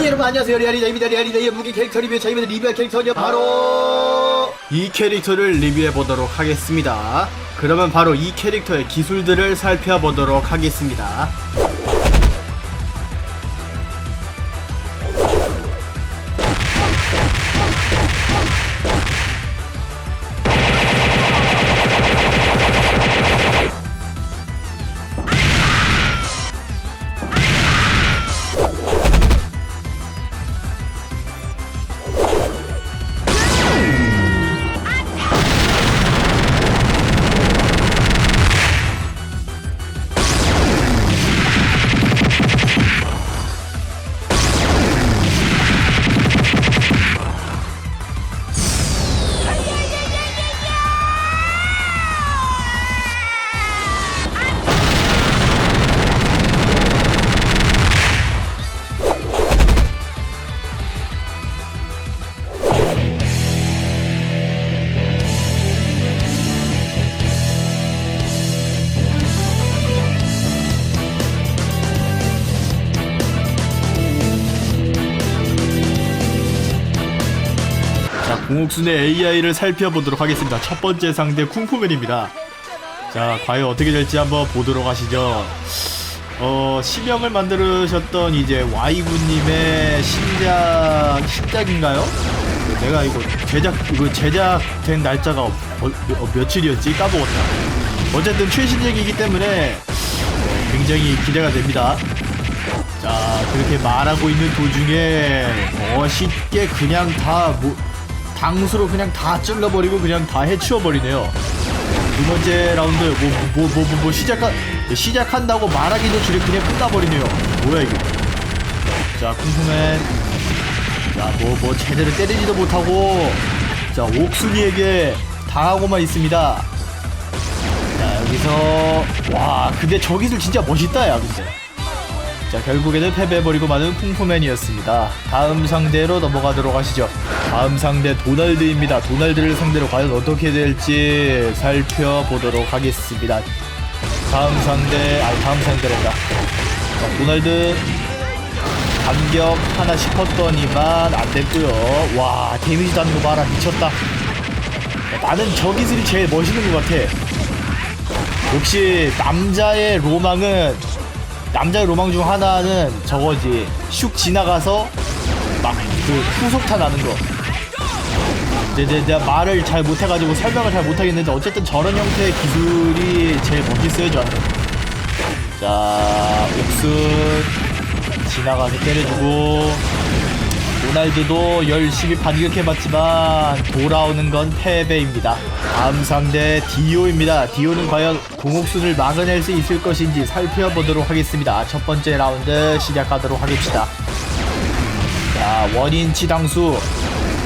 아 여러분 안녕하세요. 리아리다입니다. 리아리다의 무기 캐릭터 리뷰. 자 이번에 리뷰할 캐릭터는 바로 이 캐릭터를 리뷰해 보도록 하겠습니다. 그러면 바로 이 캐릭터의 기술들을 살펴보도록 하겠습니다 공옥순의 AI를 살펴보도록 하겠습니다 첫 번째 상대 쿵푸맨입니다 자 과연 어떻게 될지 한번 보도록 하시죠 어 심형을 만들으셨던 이제 Y군님의 신작 신작인가요? 내가 이거 제작 이거 제작된 날짜가 어, 어, 며칠이었지 까먹었다. 어쨌든 최신작이기 때문에 어, 굉장히 기대가 됩니다. 자 그렇게 말하고 있는 도중에 멋있게 그냥 다 뭐, 당수로 그냥 다 찔러버리고 그냥 다 해치워버리네요. 두 번째 라운드 뭐뭐 뭐 뭐 뭐 시작한 시작한다고 말하기도 전에 그냥 끝나버리네요. 뭐야 이게? 자 쿵쿵맨 자뭐 뭐 제대로 때리지도 못하고 자 옥순이에게 당하고만 있습니다. 자 여기서 와 근데 저 기술 진짜 멋있다 야 근데. 자 결국에는 패배해버리고 마는 쿵푸맨이었습니다. 다음 상대로 넘어가도록 하시죠. 다음 상대 도날드입니다. 도날드를 상대로 과연 어떻게 될지 살펴보도록 하겠습니다. 다음 상대 아니 다음 상대란다. 자 도날드 반격 하나 싶었더니만 안 됐고요. 와 데미지 다는 거 봐라. 미쳤다. 야, 나는 저 기술이 제일 멋있는 것 같아. 역시 남자의 로망은 남자의 로망 중 하나는 저거지. 슉 지나가서 막 그 후속타 나는 거. 이제 내- 내가 말을 잘 못해가지고 설명을 잘 못하겠는데 어쨌든 저런 형태의 기술이 제일 멋있어요 저는. 자 옥순 지나가서 때려주고 도날드도 열심히 반격해봤지만 돌아오는 건 패배입니다. 다음 상대 디오입니다. 디오는 과연 공옥순을 막아낼 수 있을 것인지 살펴보도록 하겠습니다. 첫 번째 라운드 시작하도록 하겠습니다. 자 원인치 당수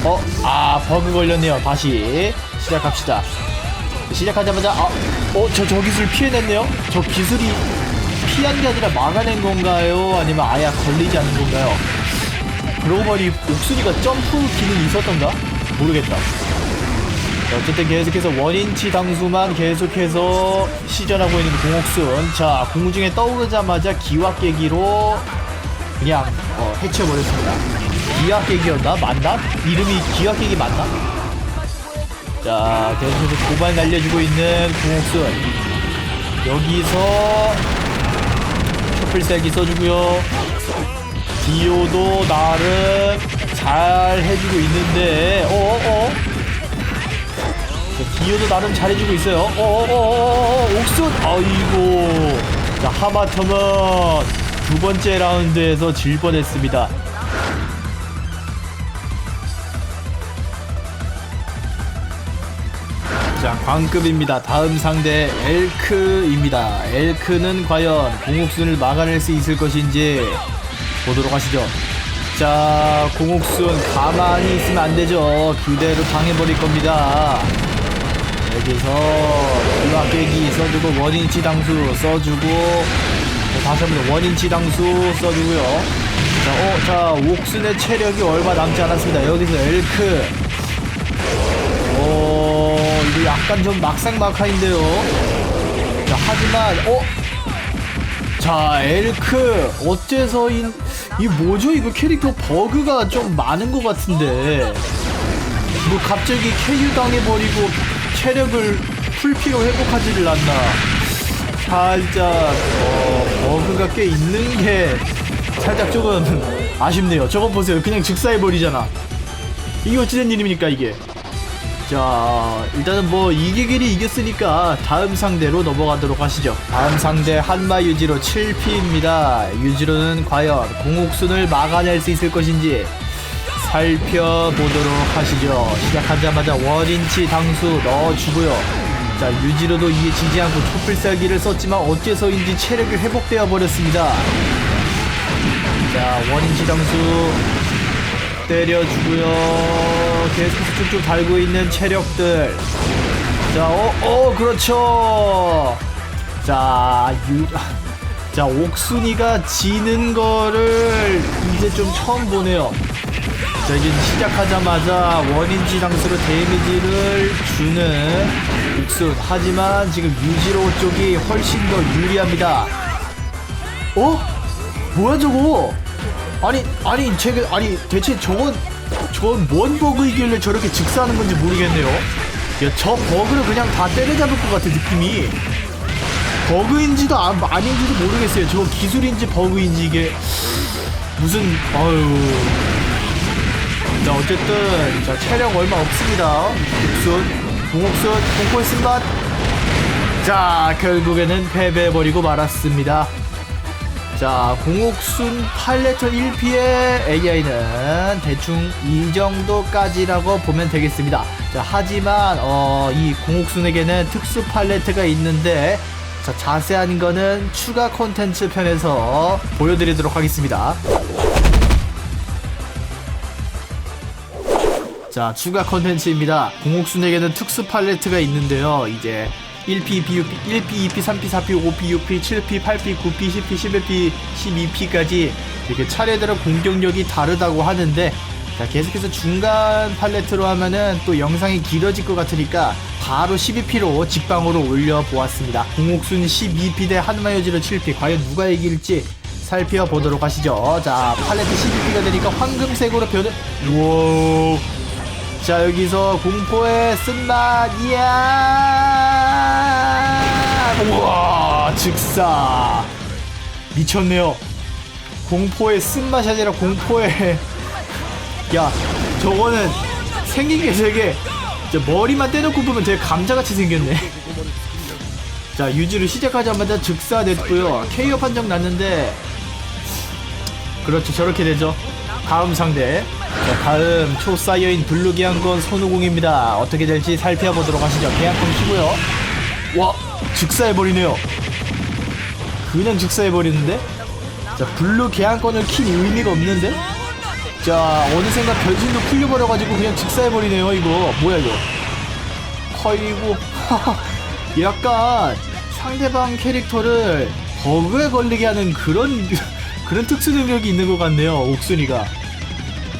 어? 아 버그 걸렸네요. 다시 시작합시다. 시작하자마자 아, 어? 저, 저 기술 피해냈네요? 저 기술이 피한 게 아니라 막아낸 건가요? 아니면 아예 걸리지 않는 건가요? 그러고 보니 옥순이가 점프 기능이 있었던가? 모르겠다. 자, 어쨌든 계속해서 원인치 당수만 계속해서 시전하고 있는 공옥순. 자, 공중에 떠오르자마자 기와 깨기로 그냥 어, 해치워버렸습니다. 기와 깨기였나? 맞나? 이름이 기와 깨기 맞나? 자, 계속해서 고발 날려주고 있는 공옥순. 여기서 셔플세기 써주고요. 디오도 나름 잘 해주고 있는데 어어 디오도 나름 잘 해주고 있어요. 어어어어 옥순! 아이고. 자 하마터면 두 번째 라운드에서 질 뻔했습니다. 자 광급입니다. 다음 상대 엘크입니다. 엘크는 과연 공옥순을 막아낼 수 있을 것인지 보도록 하시죠. 자, 공옥순 가만히 있으면 안 되죠. 그대로 당해버릴 겁니다. 여기서 이와 깨기 써주고 원인치 당수 써주고 네, 다시 한번 원인치 당수 써주고요. 자, 어, 자, 옥순의 체력이 얼마 남지 않았습니다. 여기서 엘크. 어, 이거 약간 좀 막상막하인데요. 자, 하지만, 어? 자, 엘크. 어째서인 이 뭐죠? 이거 캐릭터 버그가 좀 많은 것 같은데. 뭐 갑자기 KU 당해버리고 체력을 풀피로 회복하지를 않나. 살짝 어, 버그가 꽤 있는 게 살짝 조금 아쉽네요. 저거 보세요. 그냥 즉사해버리잖아. 이게 어찌된 일입니까 이게? 자 일단은 뭐 이기길이 이겼으니까 다음 상대로 넘어가도록 하시죠. 다음 상대 한마 유지로 7피입니다. 유지로는 과연 공옥순을 막아낼 수 있을 것인지 살펴보도록 하시죠. 시작하자마자 원인치 당수 넣어주고요. 자 유지로도 이에 지지 않고 촛불살기를 썼지만 어째서인지 체력이 회복되어 버렸습니다. 자 원인치 당수 때려주고요. 계속해서 쭉쭉 달고 있는 체력들. 자, 어, 어, 그렇죠. 자, 유, 자, 옥순이가 지는 거를 이제 좀 처음 보네요. 자, 이제 시작하자마자 원인지 장수로 데미지를 주는 옥순. 하지만 지금 유지로 쪽이 훨씬 더 유리합니다. 어? 뭐야 저거? 아니 아니 제가 아니 대체 저건 저건 뭔 버그이길래 저렇게 즉사하는 건지 모르겠네요. 야 저 버그를 그냥 다 때려잡을 것 같은 느낌이 버그인지도 아, 아닌지도 모르겠어요. 저거 기술인지 버그인지 이게 무슨 아유. 자 어쨌든 자 체력 얼마 없습니다. 옥순 공옥순 공포의 쓴맛. 자 결국에는 패배해버리고 말았습니다. 자, 공옥순 팔레터 1피의 AI는 대충 이 정도까지라고 보면 되겠습니다. 자, 하지만, 어, 이 공옥순에게는 특수 팔레트가 있는데, 자, 자세한 거는 추가 콘텐츠 편에서 보여드리도록 하겠습니다. 자, 추가 컨텐츠입니다. 공옥순에게는 특수 팔레트가 있는데요. 이제 1P, 2P, 1P, 2P, 3P, 4P, 5P, 6P, 7P, 8P, 9P, 10P, 11P, 12P까지 이렇게 차례대로 공격력이 다르다고 하는데 자, 계속해서 중간 팔레트로 하면은 또 영상이 길어질 것 같으니까 바로 12P로 직방으로 올려보았습니다. 공옥순 12P 대 한마여지로 7P 과연 누가 이길지 살펴보도록 하시죠. 자, 팔레트 12P가 되니까 황금색으로 변해. 우와. 자 여기서 공포의 쓴맛 이야 우와 즉사. 미쳤네요. 공포의 쓴맛이 아니라 공포의 야 저거는 생긴 게 되게 머리만 떼놓고 보면 되게 감자같이 생겼네. 자 유지를 시작하자마자 즉사 냈고요. KO 판정 났는데. 그렇죠 저렇게 되죠. 다음 상대. 자, 다음 초사이어인 블루기한권 손오공입니다. 어떻게 될지 살펴보도록 하시죠. 계약권 키고요 와 즉사해버리네요. 그냥 즉사해버리는데? 자 블루 계약권을 킨 의미가 없는데? 자 어느샌가 변신도 풀려버려가지고 그냥 즉사해버리네요 이거. 뭐야 이거? 아이고. 약간 상대방 캐릭터를 버그에 걸리게 하는 그런 그런 특수 능력이 있는 것 같네요 옥순이가.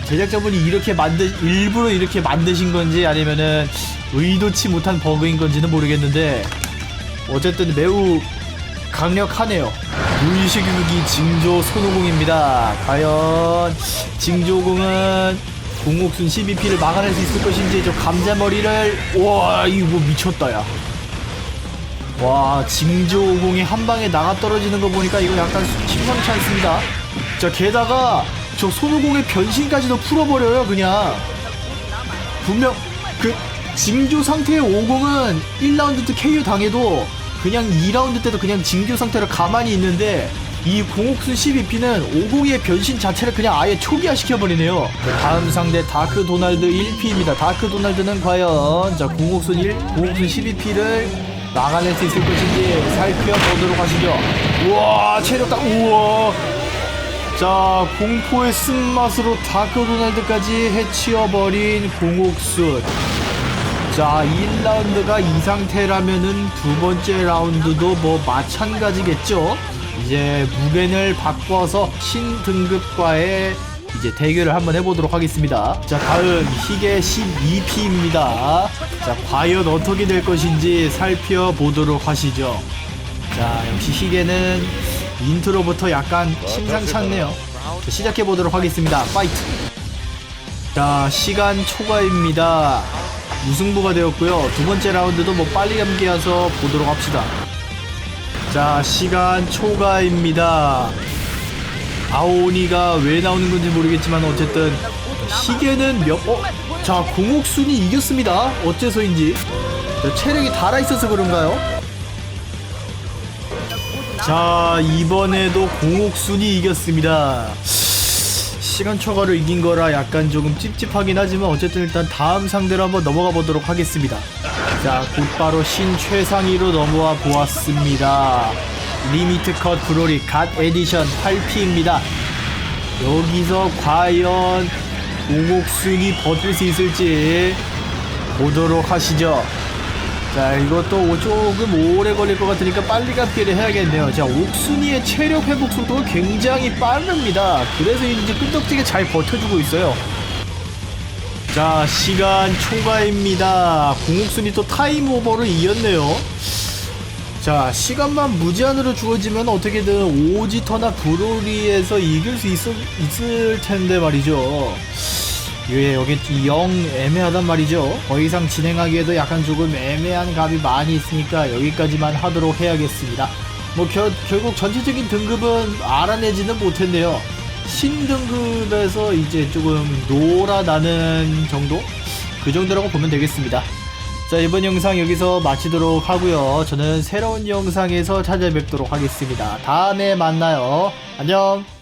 제작자분이 이렇게 만드 일부러 이렇게 만드신 건지 아니면은 의도치 못한 버그인 건지는 모르겠는데 어쨌든 매우 강력하네요 무의식 무기 징조 손오공입니다 과연 징조공은 공옥순 12P를 막아낼 수 있을 것인지 저 감자머리를 와 이거 뭐 미쳤다 야 와, 징조공이 한 방에 나가 떨어지는 거 보니까 이거 약간 심상치 않습니다. 자, 게다가 저 손오공의 변신까지도 풀어버려요, 그냥. 분명 그 징조 상태의 50은 1라운드 때 KO 당해도 그냥 2라운드 때도 그냥 징조 상태로 가만히 있는데 이 공옥순 12P는 50의 변신 자체를 그냥 아예 초기화 시켜버리네요. 자, 다음 상대 다크 도날드 1P입니다. 다크 도날드는 과연 자 공옥순 1, 공옥순 12P를 막아낼 수 있을 것인지 살펴 보도록 하시죠. 우와 체력 딱 우와. 자 공포의 쓴맛으로 다크 도날드까지 해치워버린 공옥순. 자 1라운드가 이 상태라면은 두 번째 라운드도 뭐 마찬가지겠죠. 이제 무겐을 바꿔서 신등급과의 이제 대결을 한번 해보도록 하겠습니다. 자, 다음 희계 12P입니다. 자, 과연 어떻게 될 것인지 살펴보도록 하시죠. 자, 역시 희계는 인트로부터 약간 심상치 않네요. 자, 시작해보도록 하겠습니다 파이트 자 시간 초과입니다 무승부가 되었고요. 두 번째 라운드도 뭐 빨리 감기여서 보도록 합시다. 자 시간 초과입니다. 아오니가 왜 나오는 건지 모르겠지만 어쨌든 시계는 몇 어? 자 공옥순이 이겼습니다. 어째서인지. 자, 체력이 달아 있어서 그런가요? 자 이번에도 공옥순이 이겼습니다 시간 초과로 이긴 거라 약간 조금 찝찝하긴 하지만 어쨌든 일단 다음 상대로 한번 넘어가 보도록 하겠습니다. 자 곧바로 신최상위로 넘어와 보았습니다. 리미트 컷 브로리 갓 에디션 8P입니다. 여기서 과연 공옥순이 버틸 수 있을지 보도록 하시죠 자 이것도 조금 오래 걸릴 것 같으니까 빨리 감기를 해야겠네요. 자 옥순이의 체력 회복 속도가 굉장히 빠릅니다. 그래서 이제 끈덕지게 잘 버텨주고 있어요. 자 시간 초과입니다. 공옥순이 또 타임 오버를 이겼네요. 자 시간만 무제한으로 주어지면 어떻게든 오지터나 브로리에서 이길 수 있, 있을 텐데 말이죠 예, 여기 영 애매하단 말이죠. 더 이상 진행하기에도 약간 조금 애매한 값이 많이 있으니까 여기까지만 하도록 해야겠습니다. 뭐 겨, 결국 전체적인 등급은 알아내지는 못했네요. 신등급에서 이제 조금 놀아나는 정도? 그 정도라고 보면 되겠습니다. 자, 이번 영상 여기서 마치도록 하고요. 저는 새로운 영상에서 찾아뵙도록 하겠습니다. 다음에 만나요. 안녕!